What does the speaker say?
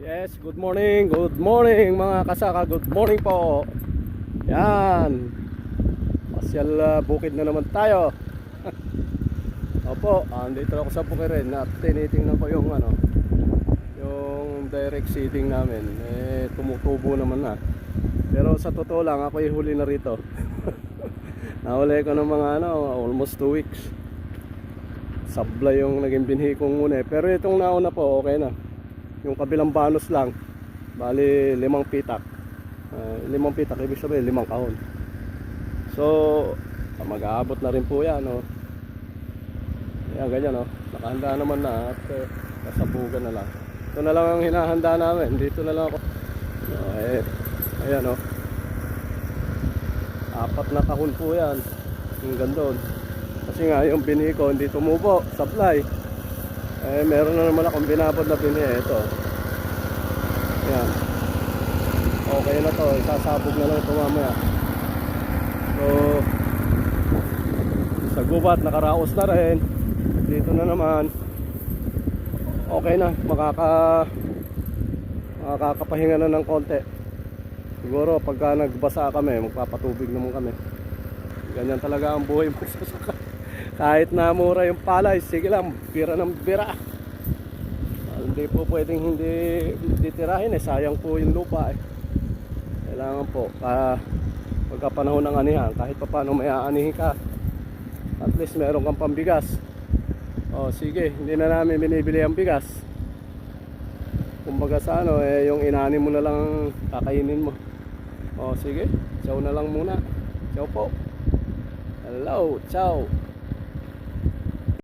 Yes, good morning, good morning mga kasaka, good morning po. Yan. Pasyal uh, bukid na naman tayo. Opo, andito ako sa Bukirin at tinitingnan ko yung ano, yung direct seeding namin. Eh, tumutubo naman na. Pero sa totoo lang, ako yung huli na rito. Nahuli ko ng mga ano, almost 2 weeks. Sabla yung naging binhi kong muna eh. Pero itong nauna po, okay na. Yung kabilang banos lang, bali limang pitak. Ah, limang pitak, ibig sabihin limang kahon. So, mag-aabot na rin po yan. Oh. Yan, ganyan. Oh. Nakahanda naman na at uh, kasabugan na lang. Ito na lang ang hinahanda namin. Dito na lang ako. Eh, ayan oh. Apat na kahon po yan. Hanggang doon. Kasi nga yung bini ko hindi tumubo. Supply. Eh, meron na naman akong binabod na bini. Ito. Yan. Okay na to. Isasabog na lang ito mamaya. So, sa gubat, nakaraos na rin. Dito na naman. Okay na. Makaka makakapahinga na ng konti. Siguro pagka nagbasa kami, magpapatubig naman kami. Ganyan talaga ang buhay magsasaka. Kahit na mura yung palay, sige lang, bira ng bira. Hindi po pwedeng hindi titirahin eh, sayang po yung lupa eh. Kailangan po, ah, pagka panahon ng anihan, kahit pa paano may aanihin ka, at least meron kang pambigas. O sige, hindi na namin binibili ang bigas. Kumbaga sa ano, eh, yung inani mo na lang kakainin mo. O sige, ciao na lang muna. Ciao po. Hello, ciao.